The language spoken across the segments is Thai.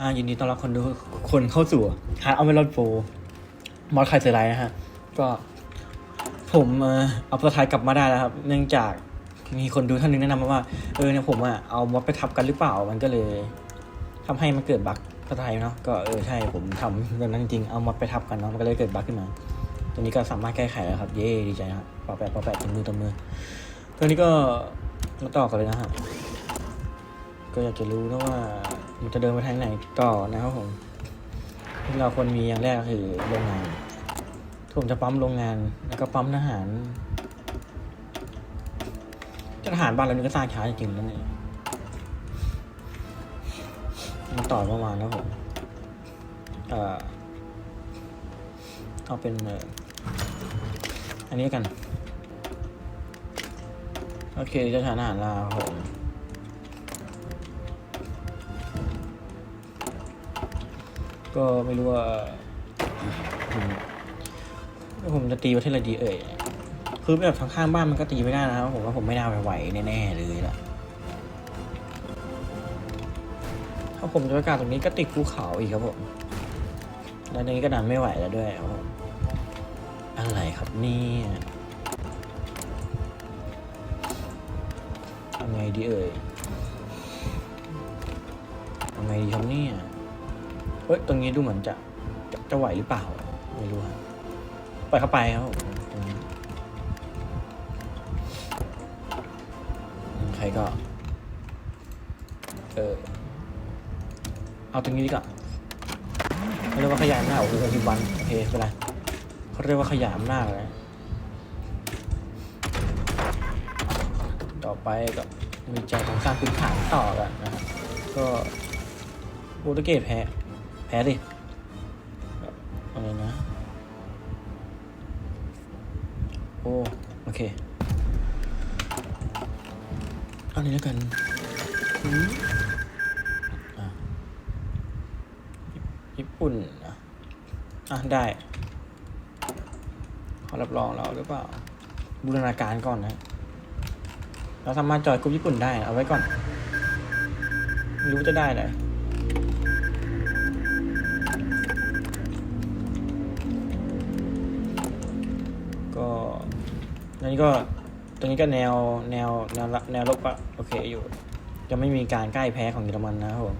อ่ายินดีต้อนรับคนดูคนเข้าสู่ฮาร์ดเอาเมลอนโฟมอสไคเซอร์ไลน์นะฮะ ก็ผมเอาตัวท้ายกลับมาได้แล้วครับ เนื่องจากมีคนดูท่านหนึงแนะนำมาว่า เออเนี่ยผมอะเอามอสไปทับกันหรือเปล่ามันก็เลยทำให้มันเกิดบั๊กตัวท้ายเนาะก็เออใช่ผมทำแบบนั้นจริงๆเอามอสไปทับกันเนาะมันก็เลยเกิดบั๊กขึ้นมา ตัวนี้ก็สามารถแก้ไขแล้วครับ เย้ดีใจนะครับปอแปะปอแปะตัวมือตัวมือตัวนี้ก็มาต่อกันเลยนะฮะก็อยากจะรู้นะว่า มันจะเดินไปทางไหนต่อนะครับผมที่เราควรมีอย่างแรกคือโรงงานผมจะปั๊มโรงงานแล้วก็ปั๊มทหารทหารบ้านเรานี่ก็สร้างช้าจริงๆแล้วนี่มาต่อประมาณนะผมเอ่อเอาเป็นอันนี้กัน โอเคจะทหารลาครับผม ก็ไม่รู้ว่า ผมจะตีประเทศอะไรดีเอ่ย คือแบบทางข้างบ้านมันก็ตีไม่ได้นะครับผมว่าผมไม่น่าไปไหวแน่ๆเลยล่ะ ถ้าผมจะประกาศตรงนี้ก็ติดภูเขาอีกครับผม แล้วตรงนี้ก็ดันไม่ไหวแล้วด้วยครับอะไรครับนี่ยทำไงดีเอ่ยทำไงดีครับเนี่ย เฮ้ย ตรงนี้ดูเหมือนจะจะจะไหวหรือเปล่า ไม่รู้ครับปล่อยเข้าไปครับตรงนี้ใครก็ เออ เอาตรงนี้ดีกว่าเขาเรียกว่าขยายอำนาโอ้โหสิบวันโอเคเป็นไรเขาเรียกว่าขยายอำนาเลยต่อไปก็มีใจของสร้างพื้นฐานต่อกันนะครับก็โปรตุเกสแพ้ แพ้ดิอะไรนะ โอ้ โอเค เอานี้แล้วกันอืมญี่ปุ่นอะอะ ได้ขอรับรองเราหรือเปล่า บูรณาการก่อนนะ เราสามารถจอยกลุ่มญี่ปุ่นได้ เอาไว้ก่อน ไม่รู้จะได้เลย นนี้ก็ตรงนี้ก็แนวแนวแนวแนวลบอะโอเคอยู่จะไม่มีการใกล้แพ้ของเยอรมันนะครับผม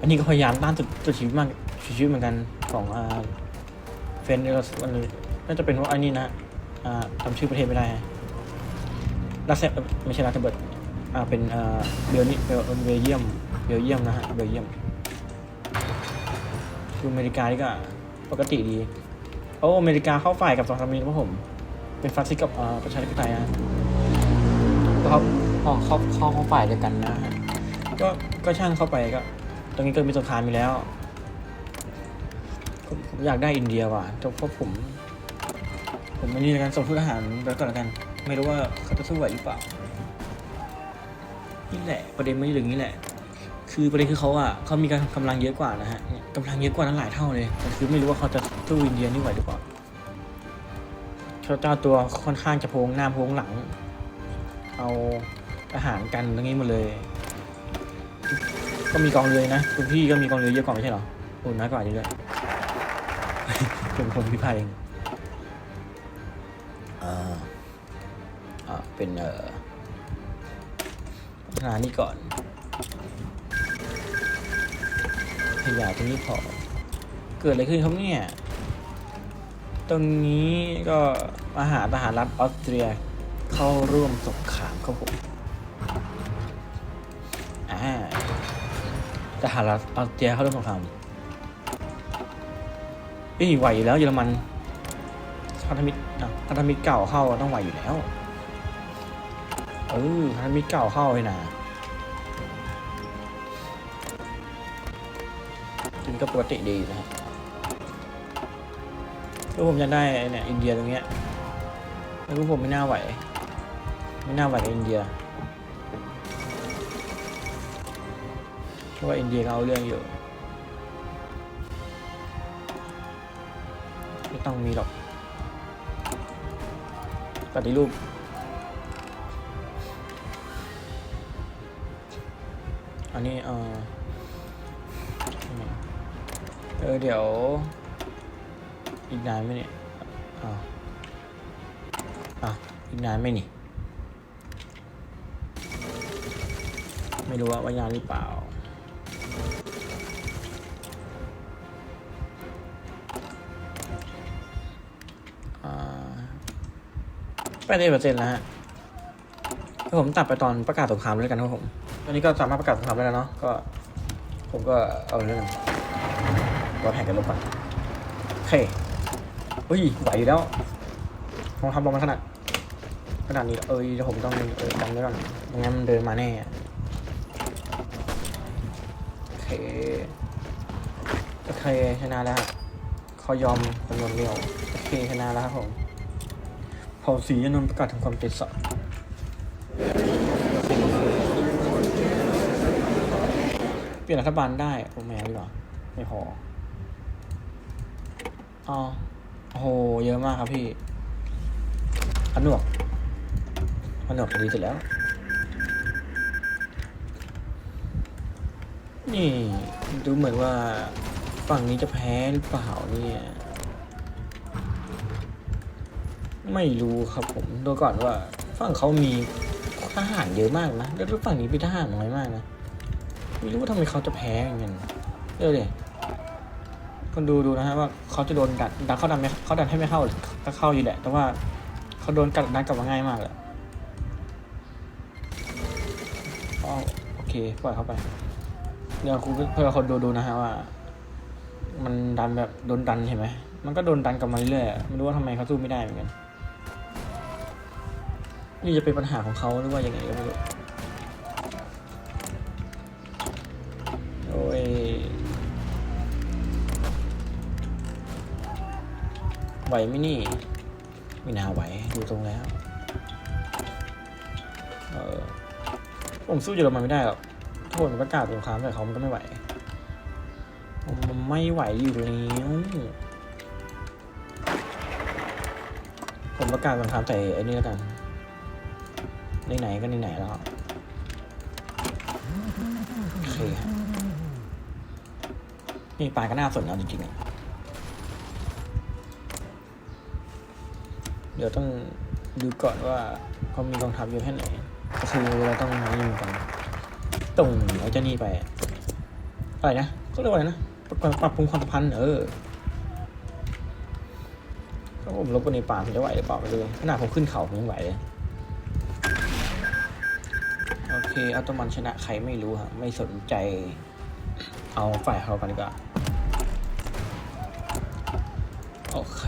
อันนี้ก็พยายามต้านสุดชีวิตมากชีวิตเหมือนกันของอ่าเฟนเดอลวันนี้น่าจะเป็นว่าอันนี้นะอ่าจำชื่อประเทศไม่ได้รัสเซไม่ใช่รัสเบิร์ตอ่าเป็นอ่าเบลนี่เบลเบลเยียมเบลเยียมนะฮะเบลเยียมคืออเมริกานี่ก็ปกติดีโอ้อเมริกาเข้าฝ่ายกับสองสามีครับผม เป็นฟาสซิสต์กับอ่าประชาธิปไตยนะก็เขาอ๋อเข้าเข้าเข้าฝ่ายเดียวกันนะฮะก็ก็ช่างเข้าไปก็ ตรงนี้ก็มีสงครามอยู่แล้วผมผมอยากได้อินเดียว่ะแต่เพราะผม ผมไม่นี่แล้วกันส่งทูตทหารไปก่อนแล้วกัน ไม่รู้ว่าเขาจะสู้ไหวหรือเปล่านี่แหละ ประเด็นมันอยู่อย่างนี้แหละ คือประเด็นคือเขาอะเขามีการกำลังเยอะกว่านะฮะเนี่ยกำลังเยอะกว่านั้นหลายเท่าเลยแต่คือไม่รู้ว่าเขาจะสู้อินเดียนี่ไหวหรือเปล่า เขาเจ้าตัวค่อนข้างจะโพงหน้าโพงหลัง เอาอาหารกันตรงนี้หมดเลย ก็มีกองเรือนะคุณพี่ก็มีกองเรือเยอะกว่าไม่ใช่หรอโอ้น้อยกว่านี้ด้วยเป็นคนพิพายเองอ่าอ่าเป็นเอ่อพัฒนานี่ก่อนขยายตรงนี้พอเกิดอะไรขึ้นครับเนี่ย ตรงนี้ก็อาหารทหารรัฐออสเตรียเข้าร่วมสงครามครับผมอ่าทหารรัฐออสเตรียเข้าร่วมสงครามเอ้ยไหวอยู่แล้วเยอรมันพันธมิตรอะพันธมิตรเก่าเข้าต้องไหวอยู่แล้วเออพันธมิตรเก่าเข้าเลยนะกินก็ปกติดีนะ ฮะก็ผมจะได้ไอ้เนี่ยอินเดียตรงเนี้ยแล้วก็ผมไม่น่าไหว ไม่น่าไหวกับอินเดียเพราะว่าอินเดียเขาเอาเรื่องอยู่ไม่ต้องมีหรอกปฏิรูปอันนี้เออเออเดี๋ยว อีกนานไหมเนี่ยอ้าวอ้าวอีกนานไหมนี่ ไม่รู้ว่าว่ายานหรือเปล่าอ่า แปดสิบเปอร์เซ็นต์แล้วฮะผมตัดไปตอนประกาศสงครามเลยกันครับผม ตอนนี้ก็สามารถประกาศสงครามได้แล้วเนาะ ก็ ผมก็เอาเรื่องรถแห่กันลบไปโอเค เฮ้ยไหวแล้วลองทำลงมาขนาดขนาดนี้เอ้ยผมต้องเออจำไว้ก่อนไม่งั้นมันเดินมาแน่โอเคโอเคชนะแล้วฮะเขายอมจำนวนเดียวโอเคชนะแล้วครับผมเผ่าสีนนประกาศทำความเจ็ดสอบเปลี่ยนรัฐบาลได้โอ้แม่ดีกว่าไม่พออ๋อ โอ้โหเยอะมากครับพี่อันวกอันวกดีเสร็จแล้ว นี่ดูเหมือนว่าฝั่งนี้จะแพ้หรือเปล่าเนี่ย ไม่รู้ครับผมดูก่อนว่าฝั่งเขามีทหารเยอะมากนะแล้วฝั่งนี้เป็นทหารน้อยมากนะไม่รู้ว่าทำไมเขาจะแพ้อย่างนั้นเดี๋ยวเดี๋ยว คนดูดูนะฮะว่าเขาจะโดนดันดันเขาดันไม่เขาดันให้ไม่เข้าก็เข้าอยู่แหละ แต่ว่าเขาโดนกัดดันกลับมาง่ายมากเลยโอเคปล่อยเข้าไป เดี๋ยวคุณเพื่อคนดูดูนะฮะว่า มันดันแบบโดนดันเห็นไหมมันก็โดนดันกลับมาเรื่อยๆไม่รู้ว่าทำไมเขาสู้ไม่ได้เหมือนกันนี่จะเป็นปัญหาของเขาหรือว่ายังไงก็ไม่รู้ ไหวไหมนี่ ไม่น่าไหว ดูตรงแล้ว เออผมสู้เยอรมันไม่ได้หรอกถ้าผมประกาศสงครามแต่เขามันก็ไม่ไหวมันไม่ไหวอยู่แล้วผมประกาศสงครามแต่ไอ้นี่แล้วกันไหนๆก็ไหนๆแล้วโอเคนี่ปลายก็น่าสนเอาจริงๆ เดี๋ยวต้องดูก่อนว่าเขามีกองทัพเยอะแค่ไหนก็คือเราต้องนี่เหมือนกันตรงไอ้เจ้านี่ไปอะไรนะเขาเรียกว่าอะไรนะปรับปรุงความพันเออถ้าผมลบกันในป่าผมจะไหวหรือเปล่าไม่รู้ขนาดผมขึ้นเขาผมยังไหวเลยโอเคอัตโนมันชนะใครไม่รู้ฮะไม่สนใจ เอาฝ่ายเขากันดีกว่าโอเค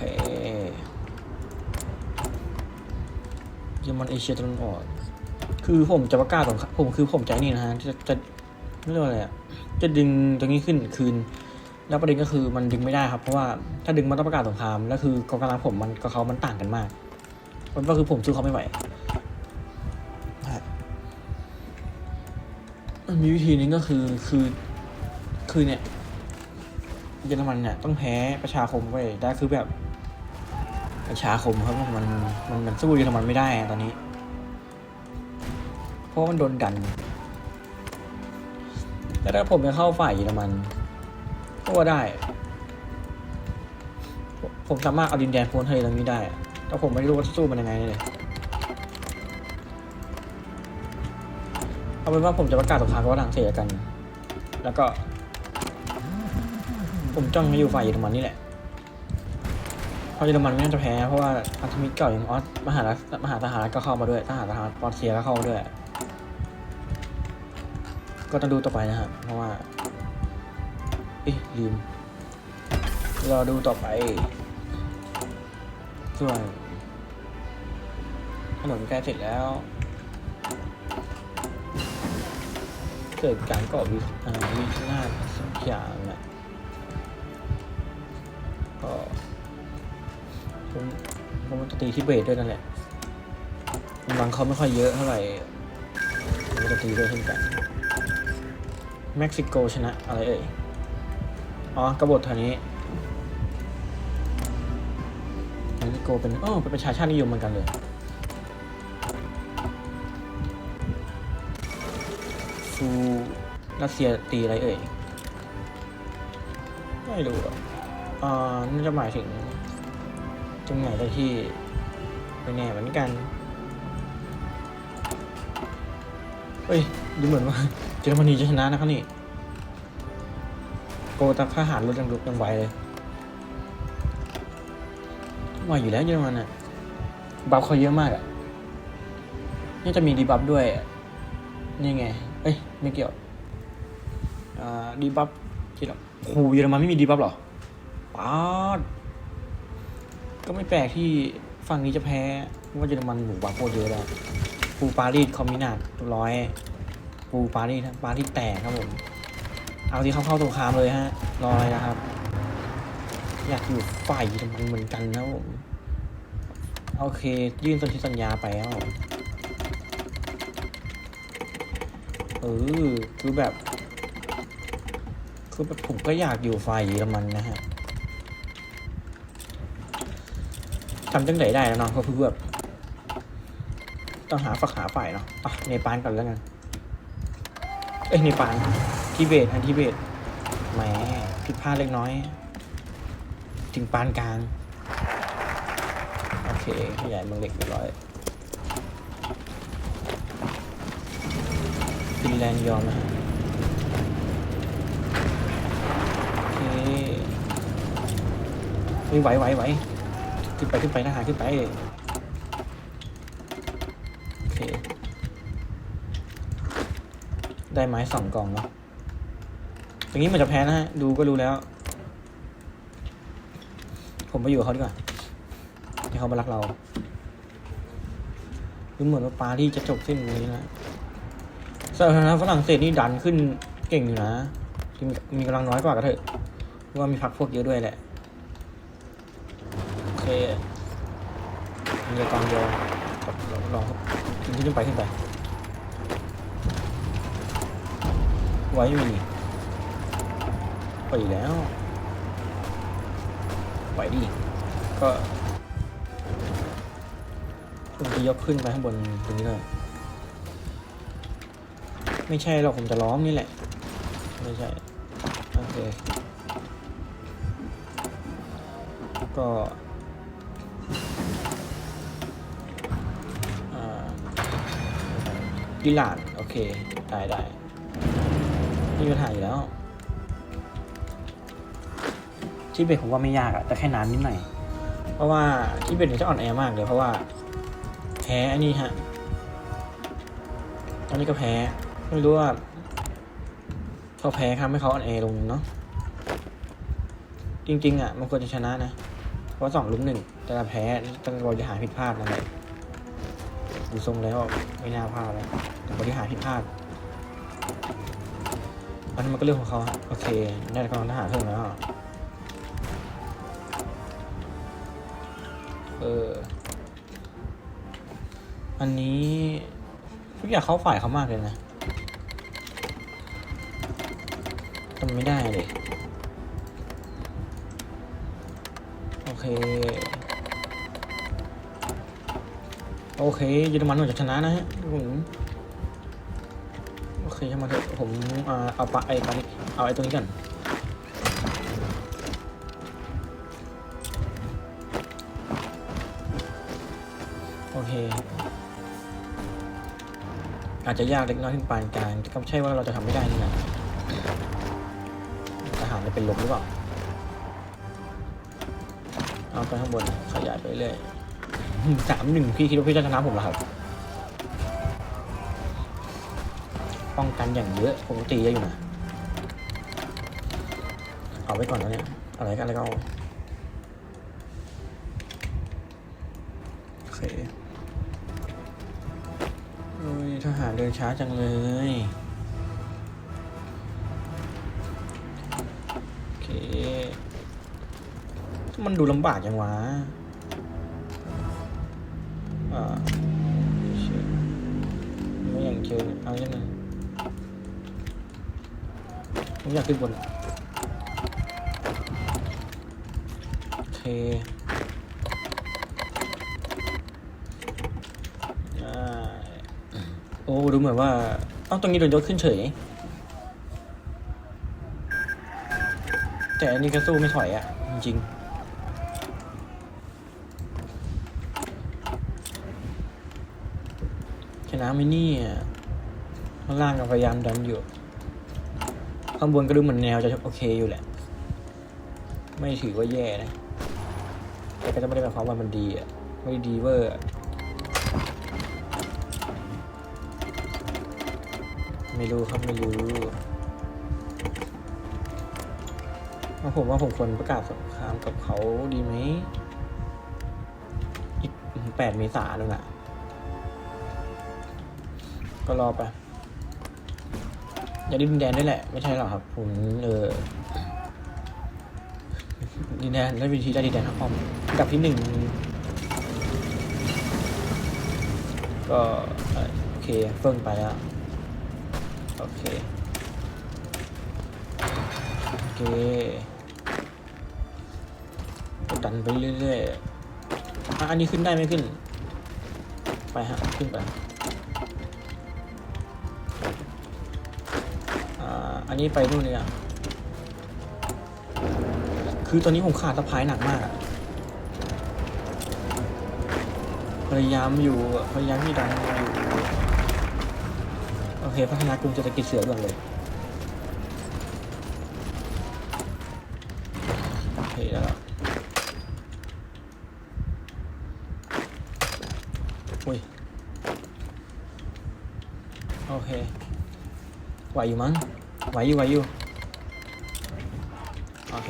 เยอรมันเอเชียตะวันออก คือผมจะประกาศสงครามผมคือผมใจนี่นะฮะ จะจะไม่เรียกว่าอะไรอะจะดึงตรงนี้ขึ้นคืน แล้วประเด็นก็คือมันดึงไม่ได้ครับ เพราะว่าถ้าดึงมันต้องประกาศสงคราม แล้วคือกองกำลังผมมันกับเขามันต่างกันมาก มันก็คือผมสู้เขาไม่ไหวมีวิธีนึงก็คือคือคือเนี่ยเยอรมันเนี่ยต้องแพ้ประชาคมไปได้คือแบบ ประชาคมครับมันมันมันสู้เยอรมันไม่ได้ตอนนี้ เพราะมันโดนดัน แต่ถ้าผมจะเข้าฝ่ายเยอรมันก็ว่าได้ ผมสามารถเอาดินแดนพ้นทะเลตรงนี้ได้ แต่ผมไม่รู้ว่าจะสู้มันยังไงเลยเอาเป็นว่าผมจะประกาศสงครามกับฝรั่งเศสกัน แล้วก็ ผมจ้องมาอยู่ฝ่ายเยอรมันนี่แหละ ราะเยอรมันไม่น่าจะแพ้เพราะว่าพันธมิตรเก่าอย่างออสมหารัฐมหาสหารัฐก็เข้ามาด้วยทหารสหรัฐรัสเซียก็เข้ามาด้วย ก็ต้องดูต่อไปนะฮะเพราะว่าเอ๊ะลืมรอดูต่อไป ส่วนถนนใกล้เสร็จแล้วเกิดการก่อวิวินาสักอย่างน่ะก็ ผมผมจะตีที่เบสด้วยนั่นแหละกำลังเขาไม่ค่อยเยอะเท่าไหร่ผมก็จะตีด้วยเช่นกันเม็กซิโกชนะอะไรเอ่ย อ๋อกบฏแถวนี้เม็กซิโกเป็นอ๋อเป็นประชาชาตินิยมเหมือนกันเลยฟูรัสเซียตีอะไรเอ่ย ไม่รู้อะอ่าน่าจะหมายถึง ตรงไหนได้ที่ไม่แน่เหมือนกัน เฮ้ย ดูเหมือนว่าเยอรมนีจะชนะนะครับนี่ โกตัทหารรถยังลุกยังไหวเลยไหวอยู่แล้วเยอรมันอะ บัฟเขาเยอะมากอะนี่จะมีดีบัฟด้วย นี่ไง เอ้ย ไม่เกี่ยวอ่าดีบัฟที่เราโอ้โหเยอรมันไม่มีดีบัฟหรอป๊าด ก็ไม่แปลกที่ฝั่งนี้จะแพ้เพราะว่าเยอรมันหมูบัฟโคตรเยอะแล้วปูปารีสคอมมินาตร้อยปูปารีสปารีสแตกครับผม เอาที่เข้าเข้าตรงคามเลยฮะรออะไรนะครับ อยากอยู่ฝ่ายเยอรมันเหมือนกันนะผมโอเค ยื่นสนธิสัญญาไปแล้วเออคือแบบ คือแบบผมก็อยากอยู่ฝ่ายเยอรมันนะฮะ ทำจังไหนได้แล้วเนาะก็คือแบบต้องหาฝักหาฝ่ายเนาะอะเนปาลก่อนแล้วกัน เอ้ยเนปาลทิเบตอันทิเบตแหมผิดพลาดเล็กน้อย ถึงปานกลาง โอเคขยายเมืองเล็กเรียบร้อยฟินแลนด์ยอมนะโอเคเฮ้ยไหวไหวไหว ขึ้นไปขึ้นไปทหารขึ้นไปโอเคได้ไม้สองกล่องเนาะตรงนี้มันจะแพ้นะฮะดูก็รู้แล้ว ผมไปอยู่กับเขาดีกว่าให้เขามารักเราดูเหมือนว่าปาที่จะจบสิ้นนนี้นะสถานะฝรั่งเศสนี่ดันขึ้นเก่งอยู่นะที่มีกำลังน้อยกว่าก็เถอะเพราะว่ามีพักพวกเยอะด้วยแหละ โอเคมีกองเดียวกับลองขึ้นขึ้นไปขึ้นไปไว้มีไปอยู่แล้วไหวดีก็ผมจะยกขึ้นไปข้างบนตรงนี้เลยไม่ใช่หรอกผมจะล้อมนี่แหละ ไม่ใช่ โอเค ก็ อิหร่านโอเค ได้ได้นี่ปัญหาอยู่แล้ว ที่เบตผมว่าไม่ยากอะแต่แค่นานนิดหน่อย เพราะว่าที่เบตเนี่ยจะอ่อนแอมากเลยเพราะว่าแพ้อันนี้ฮะ ตอนนี้ก็แพ้ ไม่รู้ว่าเขาแพ้ครับให้เขาอ่อนแอลงเนาะ จริง ๆอะมันควรจะชนะนะ เพราะสองลุมหนึ่งแต่เราแพ้ต้องบริหารผิดพลาดนั่นแหละ ดูทรงแล้วไม่น่าพลาดแล้วแต่บริหารผิดพลาดอันนี้มันก็เรื่องของเขาโอเค ได้กองทหารเพิ่มแล้วเอออันนี้ทุกอย่างเข้าฝ่ายเขามากเลยนะทำไม่ได้เลย โอเค โอเคเยอรมันหนูจะชนะนะฮะผมโอเคช่างมาเถอะผมเอาปะไอ้ปะนี่เอาไอ้ตรงนี้ก่อนโอเคอาจจะยากเล็กน้อยถึงปานกลางก็ไม่ใช่ว่าเราจะทำไม่ได้นี่นะทหารจะเป็นลมหรือเปล่าเอาไปข้างบนขยายไปเรื่อย สามหนึ่งพี่คิดว่าพี่จะชนะผมเหรอครับ ป้องกันอย่างเยอะผมตีเยอะอยู่นะเอาไว้ก่อนนะเนี่ย อะไรกันอะไรก็เอาโอเคโอ้ยทหารเดินช้าจังเลยโอเค มันดูลำบากจังวะ ไม่อย่างเชิญเอาอย่างนั้นผมอยากขึ้นบนโอเคโอ้ดูเหมือนว่าเอ้าตรงนี้โดนยกขึ้นเฉย แต่อันนี้ก็สู้ไม่ถอยอะจริงชนะไหม่นี่ย ข้างล่างก็พยายามดันอยู่ ข้างบนก็ดูเหมือนแนวจะโอเคอยู่แหละ ไม่ถือว่าแย่นะ แต่ก็จะไม่ได้หมายความว่ามันดีอะ ไม่ดีเวอร์ไม่รู้ครับไม่รู้ว่าผมว่าผมควรประกาศสงครามกับเขาดีไหม อีกแปดเมษายนนน่ะ ก็รอไป อย่าดินแดนด้วยแหละ ไม่ใช่หรอกครับ ผมเออดินแดนได้วิธีได้ดินแดนครับผมอันดับที่หนึ่งก็โอเคเฟิ่งไปแล้วโอเคโอเคดันไปเรื่อยๆอะอันนี้ขึ้นได้ไม่ขึ้น ไปฮะ ขึ้นไป อันนี้ไปนู่นเลยอะ คือตอนนี้ผมขาดสะพายหนักมากอะพยายามอยู่พยายามที่ดันอยู่โอเคพัฒนากรุงเศรษฐกิจเสือก่อนเลยโอเคแล้วอุ้ยโอเคไหวอยู่มั้ง วอยู่ไหวอยู่โอเค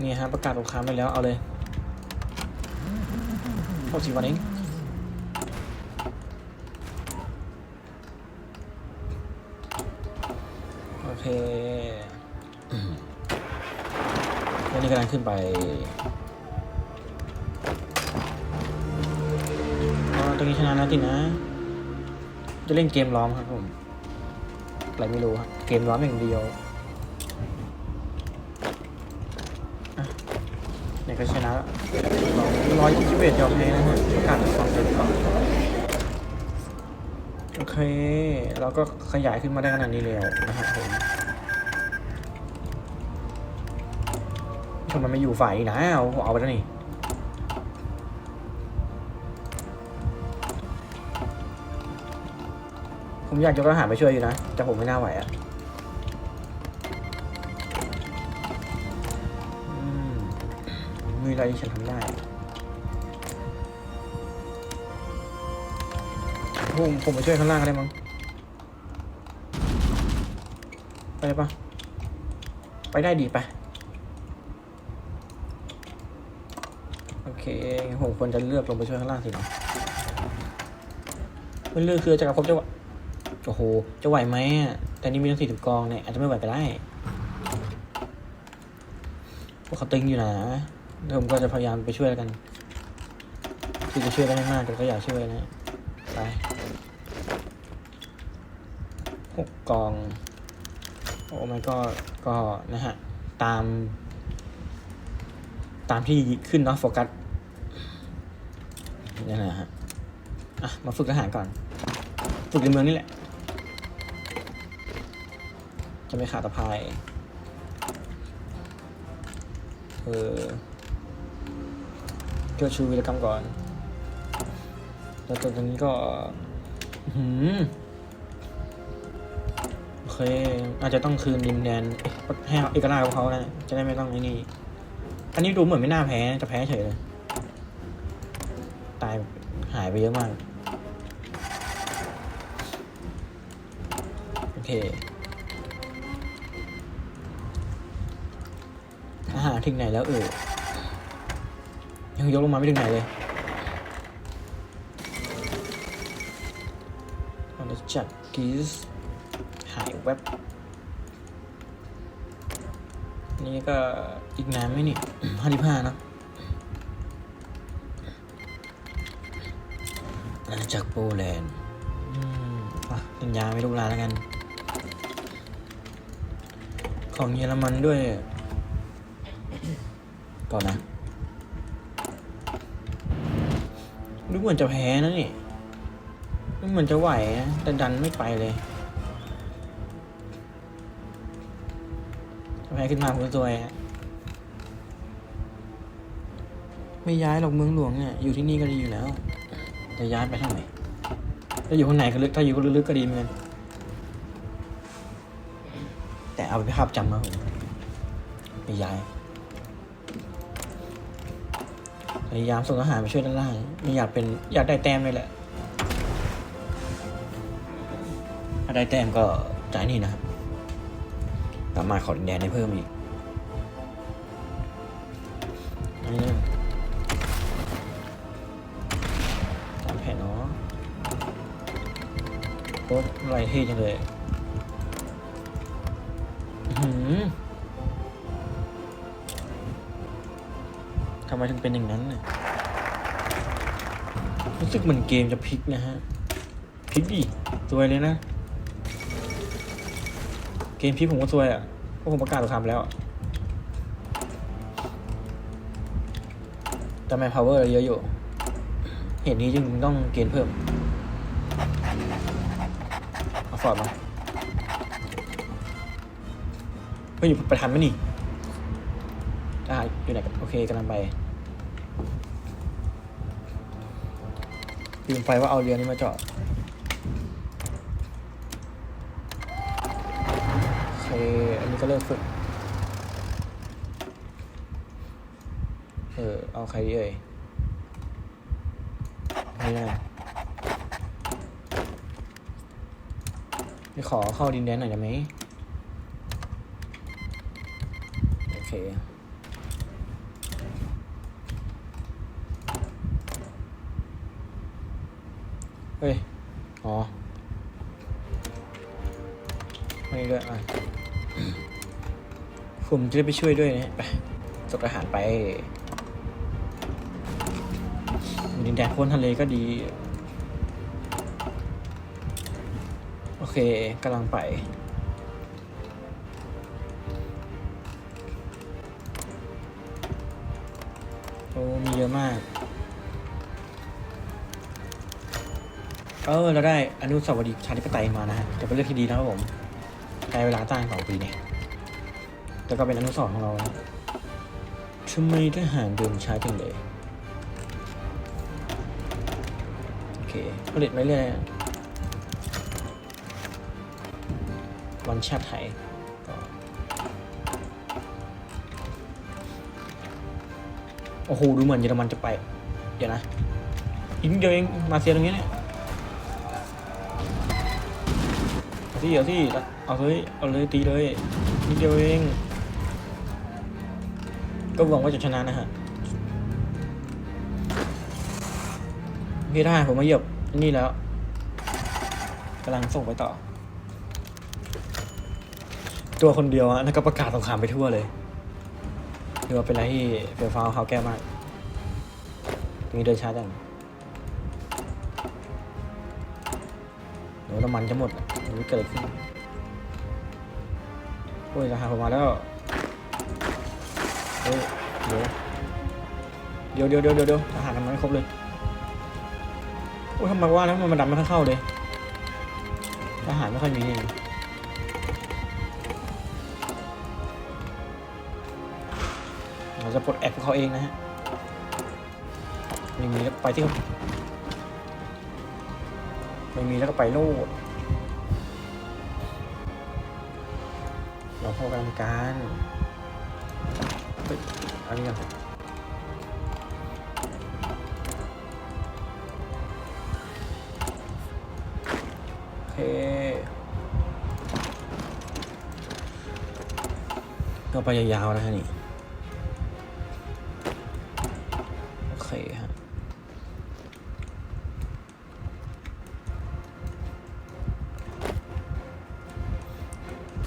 นี่ฮะประกาศสงครามไปแล้วเอาเลยหกสิบวันเองโอเคอืมแล้วนี่กำลังขึ้นไปอ๋อตรงนี้ชนะแล้วตินะ จะเล่นเกมล้อมครับผม อะไรไม่รู้ครับเกมล้อมอย่างเดียวเนี่ยก็ชนะร้อยยี่สิบเอ็ดยอมแพ้นะฮะประกาศความเป็นก่อนโอเค เราก็ขยายขึ้นมาได้ขนาดนี้แล้วนะครับผมทำไมไม่อยู่ฝ่ายนะเอาเอาไปแล้วนี่ ผมอยากยกทหารไปช่วยอยู่นะ แต่ผมไม่น่าไหวอะ่ะมีอะไรที่ฉันทำได้ผมผมไปช่วยข้างล่างก็ได้มั้ง ไปได้ปะไปได้ดีไปโอเคงั้นผมควรจะเลือกลงไปช่วยข้างล่างสิเนาะไม่เลือกคือจักรภพจะไหว โอ้โห จะไหวไหมอะ แต่นี่มีตั้งสี่สิบกองเนี่ยอาจจะไม่ไหวก็ได้ พวกเขาตึงอยู่นะผมก็จะพยายามไปช่วยแล้วกันคือจะช่วยได้ไม่มากแต่ก็อยากช่วยนะ ไปหกกอง โอ้มันก็ก็นะฮะ ตาม ตามที่ขึ้นเนาะโฟกัสนี่นะฮะ อะ มาฝึกทหารก่อน ฝึกในเมืองนี่แหละ จะไม่ขาดตะพายเออเกิดชูวิรกรรมก่อน แล้วตอนนี้ก็หืมโอเค อาจจะต้องคืนดินแดนให้เอกราชของเขานะจะได้ไม่ต้องไอ้นี่ อันนี้ดูเหมือนไม่น่าแพ้จะแพ้เฉยเลย ตายหายไปเยอะมาก โอเค ถึงไหนแล้วเออยังยกลงมาไม่ถึงไหนเลยอาณาจักรกีสหายแว็บ นี่ก็อีกนานไหมนี่ห้าสิบห้านะอาณาจักรโปแลนด์อืมอะสัญญาไม่ลุกลาแล้วกัน ของเยอรมันด้วย ก่อนนะดูเหมือนจะแพ้นะนี่ดูเหมือนจะไหวนะแต่ดันไม่ไปเลยถ้าแพ้ขึ้นมาผมก็ซวยฮะไม่ย้ายหรอกเมืองหลวงเนี่ยอยู่ที่นี่ก็ดีอยู่แล้ว จะย้ายไปทางไหนถ้าอยู่ข้างในก็ลึกถ้าอยู่ก็ลึกๆก็ดีเหมือนกันแต่เอาไปภาพจำมาผมไม่ย้าย ยายามส่งอาหารไปช่วยด้านล่างไม่อยากเป็นอยากได้แต้มเลยแหละถ้าได้แต้มก็จ่ายนี่นะครับสามารถขอดินแดนได้เพิ่มอีกอันนี้นะตามแผนเนาะโคตรไรเท่จังเลย ไมถึงเป็นอย่างนั้นน่ะรู้สึกเหมือนเกมจะพลิกนะฮะพลิกดิสวยเลยนะ เกมพลิกผมก็ซวยอะเพราะผมประกาศสงครามแล้วแต่แมนพาวเวอร์เยอะอยู่ เหตุนี้จึงต้องเกณฑ์เพิ่มเอาฟอร์ดมาเฮ้ยไปทันไหมนี่อ่าอยู่ไหนกันโอเคกำลังไป ลืมไปว่าเอาเรือนี้มาจอดโอเคอันนี้ก็เริ่มฝึก เออ เอาใครดีเอ่ยไม่ได้ไปขอเข้าดินแดนหน่อยได้ไหมโอเค เฮ้ย อ๋อ ไม่ด้วยอะผมจะได้ไปช่วยด้วยนะไปส่งอาหารไปดินแดนพ้นทะเลก็ดี โอเคกำลังไป โอ้มีเยอะมาก เออ เราได้อนุสาวรีย์ประชาธิปไตยมานะฮะจะเป็นเรื่องที่ดีนะครับผม ใช้เวลาตั้งสองปีเนี่ยแล้วก็เป็นอนุสรณ์ของเราทำไมทหารเดินช้าจังเลยโอเคผลิตไว้เรื่อยวันชาติไทยโอ้โห ดูเหมือนเยอรมันจะไป เดี๋ยวนะอีกนิดเดียเองมาเซียตรงนี้เนี่ย สิเอาสิเอาเลยเอาเลยตีเลยนิดเดียวเอง ก็หวังว่าจะชนะนะฮะพี่ได้ผมมาเหยียบนี่แล้วกำลังส่งไปต่อ ตัวคนเดียวอะแล้วก็ประกาศสงครามไปทั่วเลยเรียว่าเป็นอะไรที่เฟลฟ้าเขาแก้มากตรงนี้เดินช้าจัง น้ำมันจะหมดอะนี่เกิดขึ้นโอ้ยราคาผมมาแล้วเฮ้ยเดี๋ยวเดี๋ยวเดี๋ยวเดี๋ยวเดี๋ยวทหารทำมไม่ครบเลยโอ้ยทำไมว่าแล้วมันมาดันไม่ค่อยเข้าเลยทหารไม่ค่อยมีนี่เราจะปลดแอกของเขาเองนะฮะไม่มีแล้วไปที่เขา ไม่มีแล้วก็ไปโลดเราเข้ากันการเฮ้ยอันนี้ก่อนโอเคก็ไปยาวๆนะฮะนี่ โอเคฮะ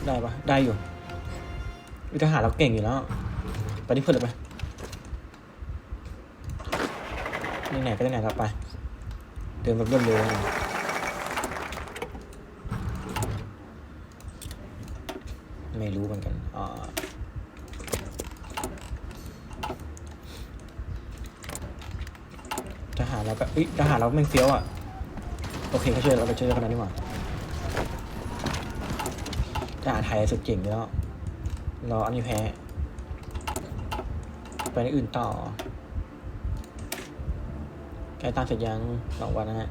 ได้ปะได้อยู่วิทหารเราเก่งอยู่แล้ว ไปที่เพื่อนเลยไปไหนๆก็ไหนๆก็ไป เดินแบบรวดเร็วหน่อยไม่รู้เหมือนกันอ่าทหารเราก็อุ๊ยทหารเราแม่งเฟี้ยวอะ โอเคเขาช่วยเราไปช่วยกันนะนี่หว่า ทหาไทยสุดเก่งแล้วรออันนี้แพ้ ไปในอื่นต่อใกล้ตั้งเสร็จยังสองวันนะฮะ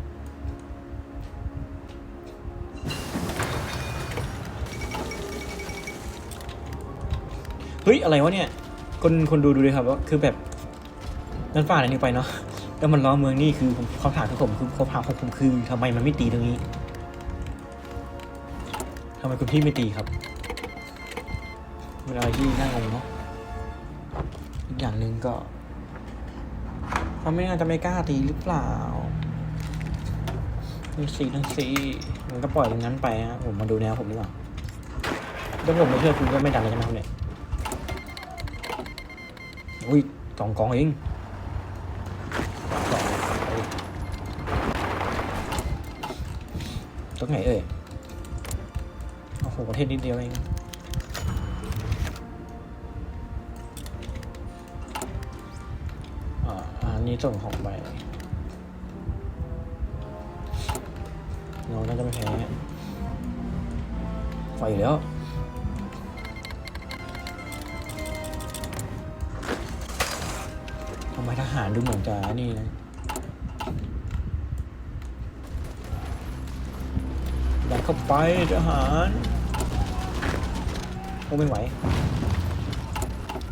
เฮ้ย อะไรวะเนี่ย คนคนดูดูเลยครับว่าคือแบบนั่นฝ่าอะไรนี่ไปเนาะแล้วมันล้อเมืองนี่คือผมคำถามของผมคือคำถามของผมคือทำไมมันไม่ตีตรงนี้ ไมคุณพี่ไม่ตีครับเป็นอะไรที่น่างงเนาะอีกอย่างหนึ่งก็เขาไม่น่าจะไม่กล้าตีหรือเปล่าทั้งสี่ทั้งสี่มันก็ปล่อยตรงนั้นไปฮะผมมาดูแนวผมดีกว่าถ้าผมไม่เชื่อคุณก็ไม่ดันเลยใช่ไหมครับเนี่ยอุ้ยสองกองเองสองเอ้ยตรงไหนเอ่ย ทศนิดเดียวเองอันนี้ส่งของไปเราน่าจะไม่แพ้ไฟแล้วทำไมทหารดูเหมือนจะนี่นะดันเข้าไปทหาร โอ้ไม่ไหว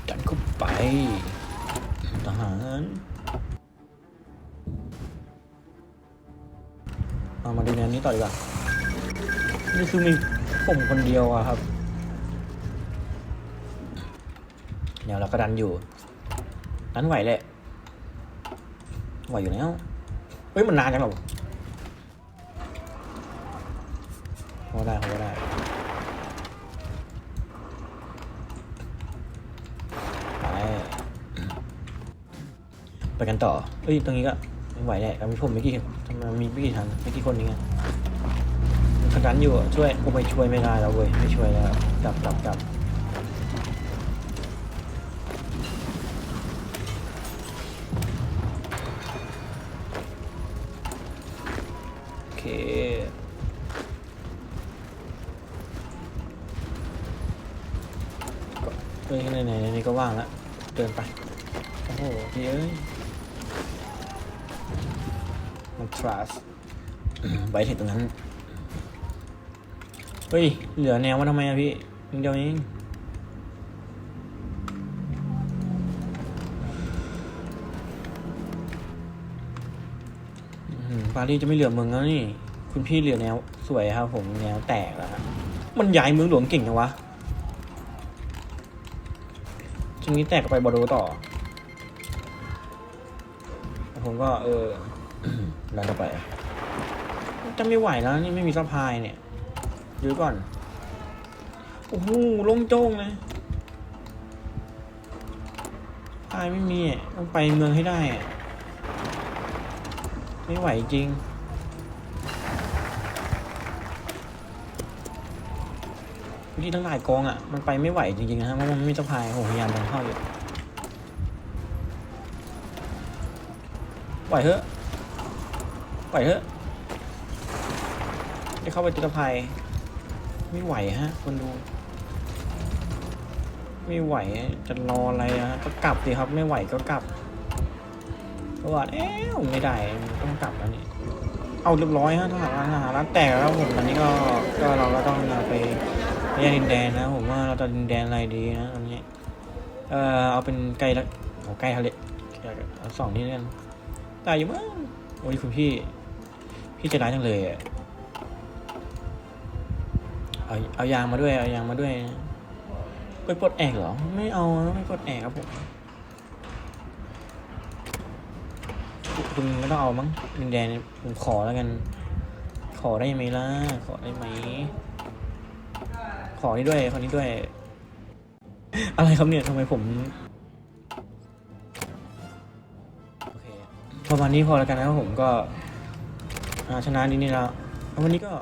ดันเข้าไปทหารเอามาดูแนวนี้ต่อดีกว่านี่คือมีผมคนเดียวอะครับเดี๋ยวเราก็ดันอยู่ดันไหวแหละไหวอยู่แล้วเฮ้ยมันนานจังหรอพอได้พอได้ ไป ไปกั นต่อเฮ้ย ตรงนี้ก็ไม่ไหวแหละเรามีผมไม่กี่ทำไมมีไม่กี่ทันไม่กี่คนนี้ไงขดันอยู่ช่วยกูไม่ช่วยไม่ได้แล้วเว้ยไม่ช่วยแล้วกลับกลับกลับโอเคเฮ้ยไหนไหนนนี่ก็ว่างแล้วเดินไป โอ้โหพี่เอ้ย ทรัสไว้ถึงตรงนั้น เฮ้ย เหลือแนวมาทำไมอะพี่เดียวเองปารีสจะไม่เหลือเมืองแล้วนี่ คุณพี่เหลือแนวสวยครับผมแนวแตกแล้วครับมันย้ายเมืองหลวงเก่งจังวะช่วงนี้แตกไปบอร์โดต่อ ผมก็เออ ดันเข้าไปจะไม่ไหวแล้วนี่ไม่มีสะพายเนี่ยดูก่อน โอ้โหล่งโจ้งเลยพายไม่มีอะต้องไปเมืองให้ได้อะไม่ไหวจริง ที่ทั้งหลายกองอะ มันไปไม่ไหวจริงๆนะฮะเพราะมันไม่มีสะพายโอ้โหพยายามดันเข้าอยู่ไหวเถอะ ไหวเถอะจะเข้าไปติดสะพายไม่ไหวฮะคนดู ไม่ไหวจะรออะไรฮะก็กลับสิครับไม่ไหวก็กลับเพราะว่าเอ๊ะไม่ได้ต้องกลับแล้วนี่เอาเรียบร้อยฮะทหารทหารรัฐแตกแล้วผมอันนี้ก็ก็เราก็ต้องไปไปยังดินแดนนะผมว่าเราจะดินแดนอะไรดีนะอันนี้เออเอาเป็นไกลละเอาใกลทะเลเอาสองนี่กันตายอยู่มั้งโอ้ยคุณพี่ พี่จะร้ายจังเลยอะเอาเอายางมาด้วย เอายางมาด้วย ไปปลดแอกเหรอ ไม่เอาไม่ปลดแอกครับผมคุณไม่ต้องเอามั้งดินแดนผมขอแล้วกัน ขอได้ไหมล่ะ ขอได้ไหม ขอนี้ด้วยขอนี้ด้วย อะไรครับเนี่ยทำไมผมโอเคประมาณนี้พอแล้วกันนะครับผมก็ ชนะนี่นี่แล้ววันนี้ก็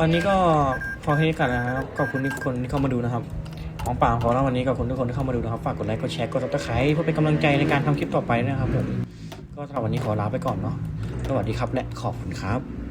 วันนี้ก็พอแค่นี้กันนะครับขอบคุณทุกคนที่เข้ามาดูนะครับ ของป่าของเราวันนี้ขอบคุณทุกคนที่เข้ามาดูนะครับฝากกดไลค์กดแชร์กดซับสไครต์เพื่อเป็นกำลังใจในการทำคลิปต่อไปนะครับผมก็สำหรับวันนี้ขอลาไปก่อนเนาะสวัสดีครับและขอบคุณครับ